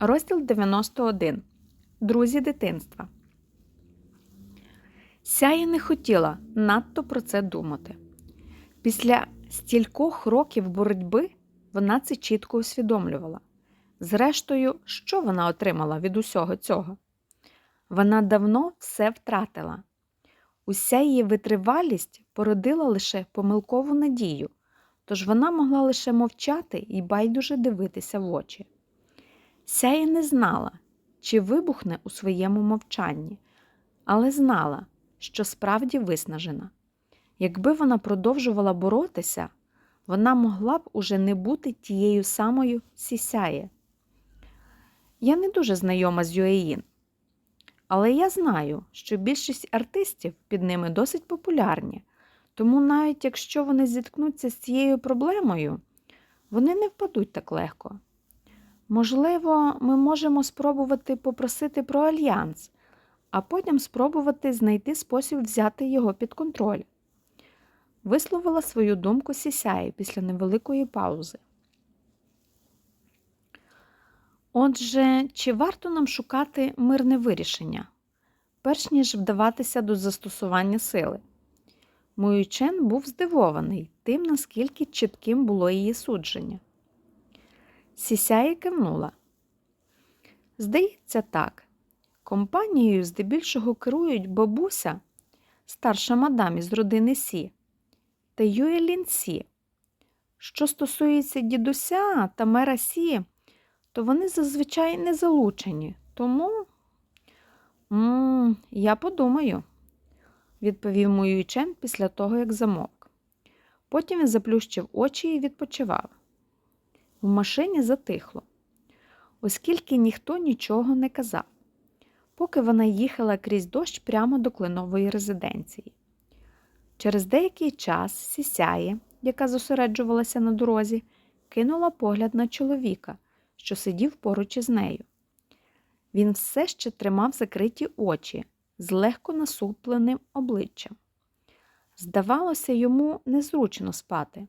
Розділ 91. Друзі дитинства. Сяя не хотіла надто про це думати. Після стількох років боротьби вона це чітко усвідомлювала. Зрештою, що вона отримала від усього цього? Вона давно все втратила. Уся її витривалість породила лише помилкову надію, тож вона могла лише мовчати і байдуже дивитися в очі. Сяя не знала, чи вибухне у своєму мовчанні, але знала, що справді виснажена. Якби вона продовжувала боротися, вона могла б уже не бути тією самою Сісяє. Я не дуже знайома з Юеїн, але я знаю, що більшість артистів під ними досить популярні, тому навіть якщо вони зіткнуться з цією проблемою, вони не впадуть так легко. Можливо, ми можемо спробувати попросити про альянс, а потім спробувати знайти спосіб взяти його під контроль. Висловила свою думку Сісяї після невеликої паузи. Отже, чи варто нам шукати мирне вирішення, перш ніж вдаватися до застосування сили? Муючен був здивований тим, наскільки чітким було її судження. Сісяї кивнула. Здається, так. Компанією здебільшого керують бабуся, старша мадам із родини Сі, та Юелін Сі. Що стосується дідуся та мера Сі, то вони зазвичай не залучені. Тому М -м, я подумаю, відповів Муючен після того, як замовк. Потім він заплющив очі і відпочивав. В машині затихло, оскільки ніхто нічого не казав, поки вона їхала крізь дощ прямо до кленової резиденції. Через деякий час сісяє, яка зосереджувалася на дорозі, кинула погляд на чоловіка, що сидів поруч із нею. Він все ще тримав закриті очі з легко насупленим обличчям. Здавалося, йому незручно спати.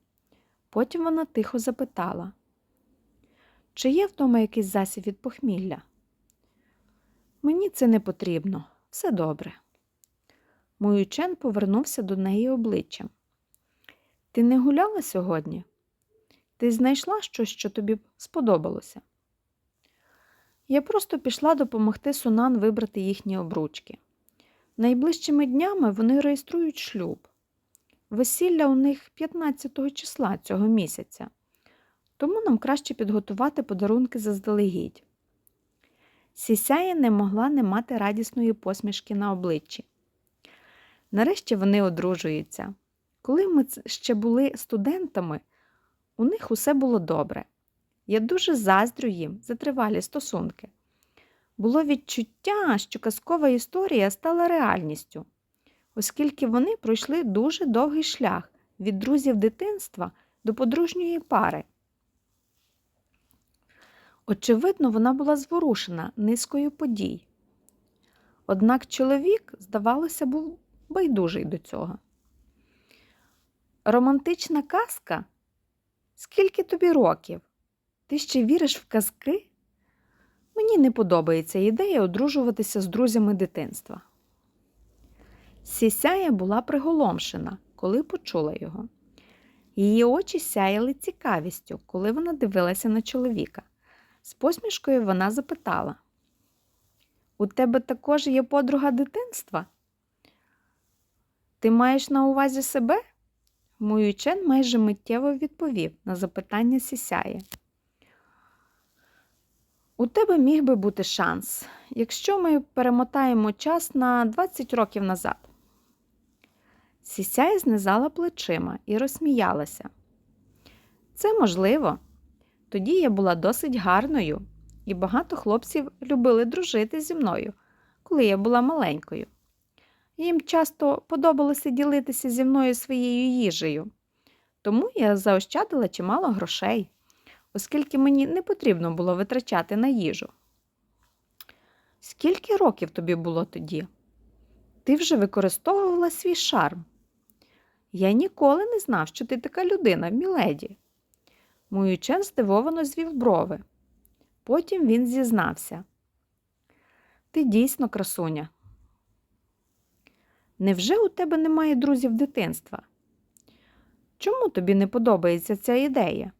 Потім вона тихо запитала. Чи є вдома якийсь засіб від похмілля? Мені це не потрібно, все добре. Муючен повернувся до неї обличчям. Ти не гуляла сьогодні? Ти знайшла щось, що тобі сподобалося? Я просто пішла допомогти Сунан вибрати їхні обручки. Найближчими днями вони реєструють шлюб. Весілля у них 15 числа цього місяця тому нам краще підготувати подарунки заздалегідь. Сісяя не могла не мати радісної посмішки на обличчі. Нарешті вони одружуються. Коли ми ще були студентами, у них усе було добре. Я дуже заздрю їм за тривалі стосунки. Було відчуття, що казкова історія стала реальністю, оскільки вони пройшли дуже довгий шлях від друзів дитинства до подружньої пари. Очевидно, вона була зворушена низкою подій. Однак чоловік, здавалося, був байдужий до цього. Романтична казка? Скільки тобі років? Ти ще віриш в казки? Мені не подобається ідея одружуватися з друзями дитинства. Сісяя була приголомшена, коли почула його. Її очі сяяли цікавістю, коли вона дивилася на чоловіка. З посмішкою вона запитала: У тебе також є подруга дитинства? Ти маєш на увазі себе? Муючен майже миттєво відповів на запитання сісяє. У тебе міг би бути шанс, якщо ми перемотаємо час на 20 років назад. Сісяя знизала плечима і розсміялася. Це можливо. Тоді я була досить гарною, і багато хлопців любили дружити зі мною, коли я була маленькою. Їм часто подобалося ділитися зі мною своєю їжею, тому я заощадила чимало грошей, оскільки мені не потрібно було витрачати на їжу. Скільки років тобі було тоді? Ти вже використовувала свій шарм. Я ніколи не знав, що ти така людина, міледі. Муючен здивовано звів брови. Потім він зізнався. Ти дійсно красуня. Невже у тебе немає друзів дитинства? Чому тобі не подобається ця ідея?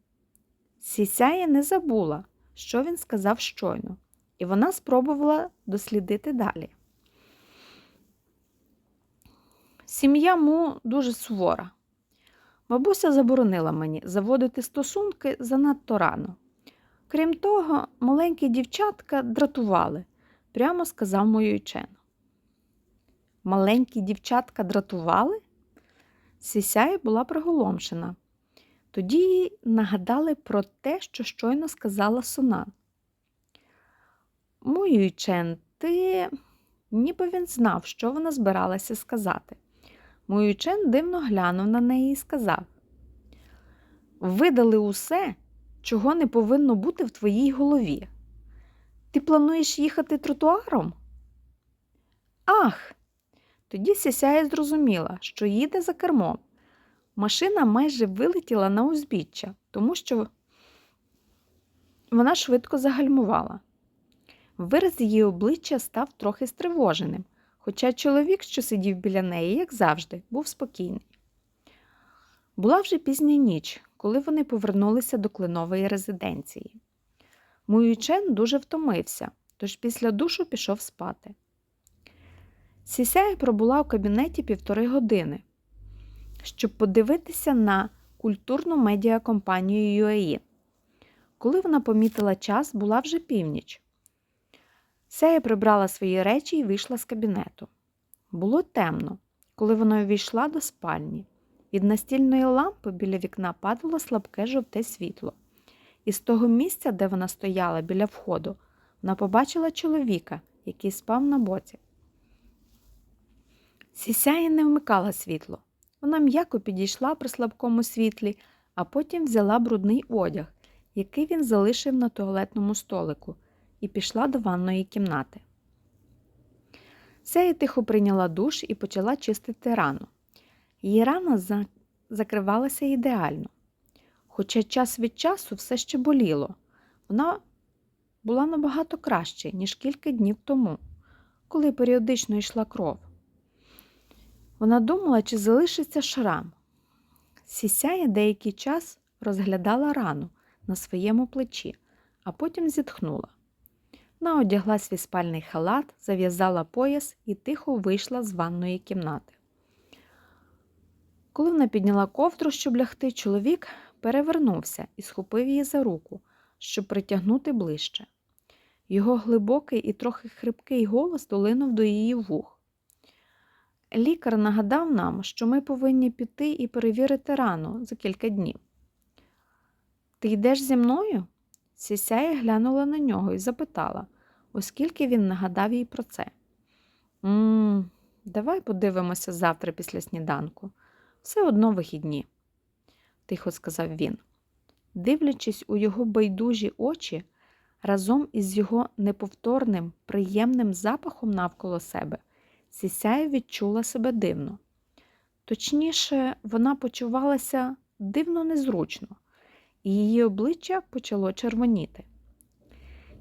Сісяя не забула, що він сказав щойно, і вона спробувала дослідити далі. Сім'я Му дуже сувора. Бабуся заборонила мені заводити стосунки занадто рано. Крім того, маленькі дівчатка дратували, прямо сказав Моюйчен. Маленькі дівчатка дратували? Сісяя була приголомшена. Тоді їй нагадали про те, що щойно сказала Сунан. Моюйчен, ти ніби він знав, що вона збиралася сказати. Моюйчен дивно глянув на неї і сказав: Видали усе, чого не повинно бути в твоїй голові. Ти плануєш їхати тротуаром? Ах! Тоді Сісяя зрозуміла, що їде за кермом. Машина майже вилетіла на узбіччя, тому що вона швидко загальмувала. Вираз її обличчя став трохи стривоженим, хоча чоловік, що сидів біля неї, як завжди, був спокійний. Була вже пізня ніч, коли вони повернулися до кленової резиденції. Муючен дуже втомився, тож після душу пішов спати. Сісяя пробула у кабінеті півтори години, щоб подивитися на культурну медіакомпанію UAE. Коли вона помітила час, була вже північ. Сея прибрала свої речі і вийшла з кабінету. Було темно, коли вона увійшла до спальні. Від настільної лампи біля вікна падало слабке жовте світло. І з того місця, де вона стояла біля входу, вона побачила чоловіка, який спав на боці. Сісяя не вмикала світло. Вона м'яко підійшла при слабкому світлі, а потім взяла брудний одяг, який він залишив на туалетному столику, і пішла до ванної кімнати. Сея тихо прийняла душ і почала чистити рану. Її рана за... закривалася ідеально. Хоча час від часу все ще боліло, вона була набагато краще, ніж кілька днів тому, коли періодично йшла кров. Вона думала, чи залишиться шрам. Сісяя деякий час розглядала рану на своєму плечі, а потім зітхнула. Вона одягла свій спальний халат, зав'язала пояс і тихо вийшла з ванної кімнати. Коли вона підняла ковдру, щоб лягти, чоловік перевернувся і схопив її за руку, щоб притягнути ближче. Його глибокий і трохи хрипкий голос долинув до її вух. Лікар нагадав нам, що ми повинні піти і перевірити рану за кілька днів. Ти йдеш зі мною? Сісяя глянула на нього і запитала, оскільки він нагадав їй про це. «Ммм, давай подивимося завтра після сніданку. Все одно вихідні, тихо сказав він. Дивлячись у його байдужі очі, разом із його неповторним, приємним запахом навколо себе, Сісяя відчула себе дивно. Точніше, вона почувалася дивно незручно, і її обличчя почало червоніти.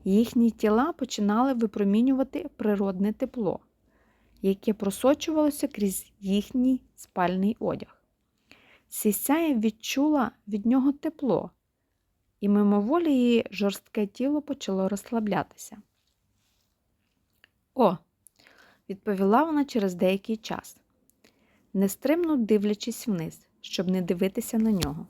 Їхні тіла починали випромінювати природне тепло, яке просочувалося крізь їхній спальний одяг. Сісяя відчула від нього тепло, і мимоволі її жорстке тіло почало розслаблятися. О, відповіла вона через деякий час, нестримно дивлячись вниз, щоб не дивитися на нього.